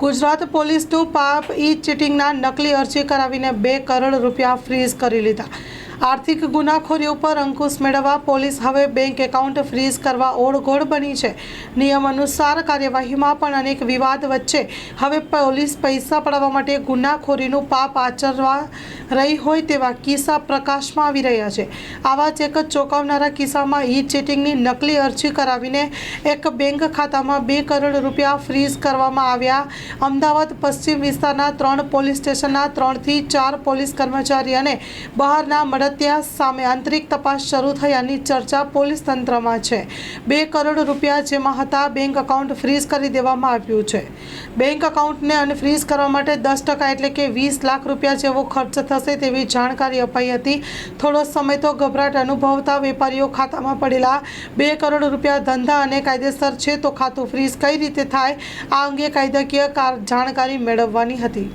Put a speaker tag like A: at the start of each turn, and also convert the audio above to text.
A: ગુજરાત પોલીસનું પાપ ઈ ચીટિંગના નકલી અરજી કરાવીને બે કરોડ રૂપિયા ફ્રીઝ કરી લીધા. આર્થિક ગુનાખોરી ઉપર અંકુશ મેળવવા પોલીસ હવે બેંક એકાઉન્ટ ફ્રીઝ કરવા ઓળઘોળ બની છે. નિયમ અનુસાર કાર્યવાહીમાં પણ અનેક વિવાદ વચ્ચે હવે પોલીસ પૈસા પડાવવા માટે ગુનાખોરીનું પાપ આચરવા રહી હોય તેવા કિસ્સા પ્રકાશમાં આવી રહ્યા છે. આવા જ ચોંકાવનારા કિસ્સામાં ઈ ચીટિંગની નકલી અરજી કરાવીને એક બેંક ખાતામાં બે કરોડ રૂપિયા ફ્રીઝ કરવામાં આવ્યા. અમદાવાદ, પશ્ચિમ વિસ્તારના ત્રણ પોલીસ સ્ટેશનના ત્રણથી ચાર પોલીસ કર્મચારી અને બહારના મળતિયા સામે આંતરિક તપાસ શરૂ થયાની ચર્ચા પોલીસ તંત્રમાં છે. બે કરોડ રૂપિયા જેમાં હતા બેંક એકાઉન્ટ ફ્રીઝ કરી દેવામાં આવ્યું છે. બેંક એકાઉન્ટને અનફ્રીઝ કરવા માટે દસ ટકા એટલે કે વીસ લાખ રૂપિયા જેવો ખર્ચ થશે તેવી જાણકારી અપાઈ હતી. થોડો સમય તો ગભરાટ અનુભવતા વેપારીઓ ખાતામાં પડેલા બે કરોડ રૂપિયા ધંધા અને કાયદેસર છે તો ખાતું ફ્રીઝ કઈ રીતે થાય આ અંગે કાયદાકીય કાર- જાણકારી મેળવવાની હતી.